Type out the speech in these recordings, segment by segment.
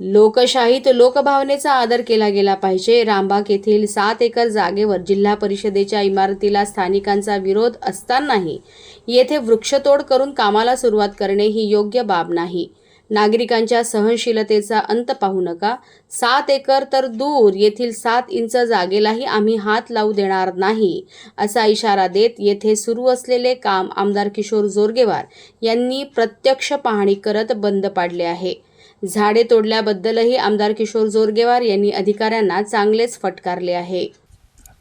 लोकशाहीत लोकभावनेचा आदर केला गेला पाहिजे. रामबाग येथील सात एकर जागेवर जिल्हा परिषदेच्या इमारतीला स्थानिकांचा विरोध असतानाही येथे वृक्षतोड करून कामाला सुरुवात करणे ही योग्य बाब नाही. नागरिकांच्या सहनशीलतेचा अंत पाहू नका. सात एकर तर दूर येथील सात इंच जागेलाही आम्ही हात लावू देणार नाही असा इशारा देत येथे सुरू असलेले काम आमदार किशोर जोरगेवार यांनी प्रत्यक्ष पाहणी करत बंद पाडले आहे. झाडे तोडल्याबद्दलही आमदार किशोर जोरगेवार यांनी अधिकाऱ्यांना चांगलेच फटकारले आहे.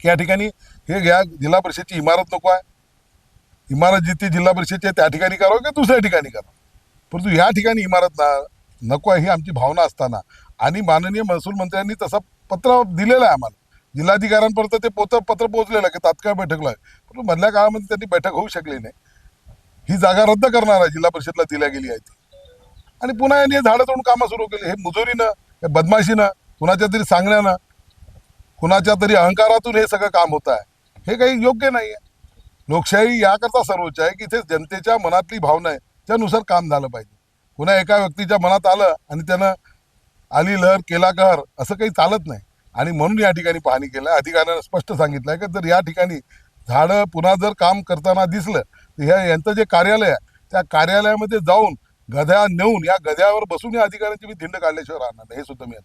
या ठिकाणी हे घ्या जिल्हा परिषदची इमारत नको आहे. इमारत जिथे जिल्हा परिषदची आहे त्या ठिकाणी करावं किंवा दुसऱ्या ठिकाणी करावं? परंतु ह्या ठिकाणी इमारत ना नको आहे ही आमची भावना असताना. आणि माननीय महसूल मंत्र्यांनी तसं पत्र दिलेलं आहे आम्हाला. जिल्हाधिकाऱ्यांपर्यंत ते पोत पत्र पोहोचलेलं आहे की तात्काळ बैठकला आहे. परंतु मधल्या काळामध्ये त्यांनी बैठक होऊ शकली नाही. ही जागा रद्द करणार आहे जिल्हा परिषदला दिल्या गेली आहे ती. आणि पुन्हा यांनी झाडं तोडून कामं सुरू केली. हे मुजोरीनं हे बदमाशीनं कुणाच्या तरी सांगण्यानं कुणाच्या तरी अहंकारातून हे सगळं काम होत आहे. हे काही योग्य नाही आहे लोकशाही याकरता सर्वोच्च आहे की इथे जनतेच्या मनातली भावना आहे त्यानुसार काम झालं पाहिजे. पुन्हा एका व्यक्तीच्या मनात आलं आणि त्यानं आली लहर केला कहर असं काही चालत नाही. आणि म्हणून या ठिकाणी पाहणी केलं अधिकाऱ्यानं स्पष्ट सांगितलं आहे की जर या ठिकाणी झाडं पुन्हा जर काम करताना दिसलं तर ह्या यांचं जे कार्यालय आहे त्या कार्यालयामध्ये जाऊन गध्या नेऊन या गध्यावर बसून या अधिकाऱ्यांची मी धिंड काढल्याशिवाय राहणार नाही. हे सुद्धा मी या